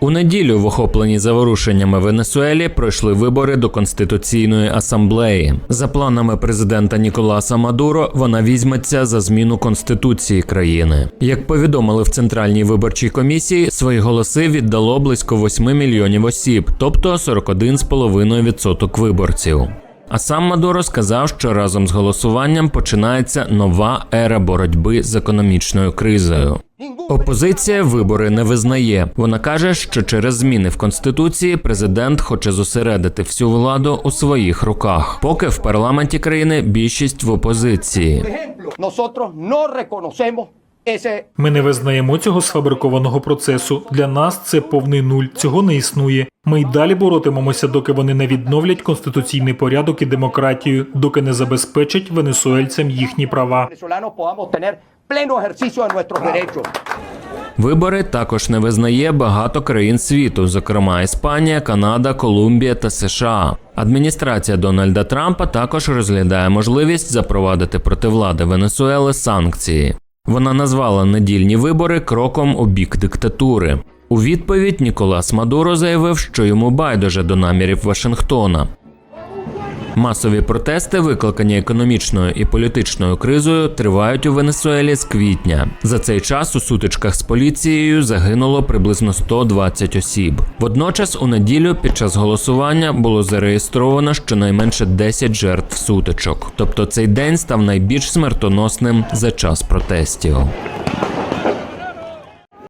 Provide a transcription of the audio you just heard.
У неділю в охопленій заворушеннями Венесуелі пройшли вибори до Конституційної асамблеї. За планами президента Ніколаса Мадуро, вона візьметься за зміну конституції країни. Як повідомили в центральній виборчій комісії, свої голоси віддало близько 8 мільйонів осіб, тобто 41,5% виборців. А сам Мадуро сказав, що разом з голосуванням починається нова ера боротьби з економічною кризою. Опозиція вибори не визнає. Вона каже, що через зміни в конституції президент хоче зосередити всю владу у своїх руках, поки в парламенті країни більшість в опозиції. Ми не визнаємо цього сфабрикованого процесу. Для нас це повний нуль. Цього не існує. Ми й далі боротимемося, доки вони не відновлять конституційний порядок і демократію, доки не забезпечать венесуельцям їхні права. Pleno ejercicio de nuestros derechos. Вибори також не визнає багато країн світу, зокрема Іспанія, Канада, Колумбія та США. Адміністрація Дональда Трампа також розглядає можливість запровадити проти влади Венесуели санкції. Вона назвала недільні вибори кроком у бік диктатури. У відповідь Ніколас Мадуро заявив, що йому байдуже до намірів Вашингтона. Масові протести, викликані економічною і політичною кризою, тривають у Венесуелі з квітня. За цей час у сутичках з поліцією загинуло приблизно 120 осіб. Водночас, у неділю під час голосування було зареєстровано щонайменше 10 жертв сутичок. Тобто цей день став найбільш смертоносним за час протестів.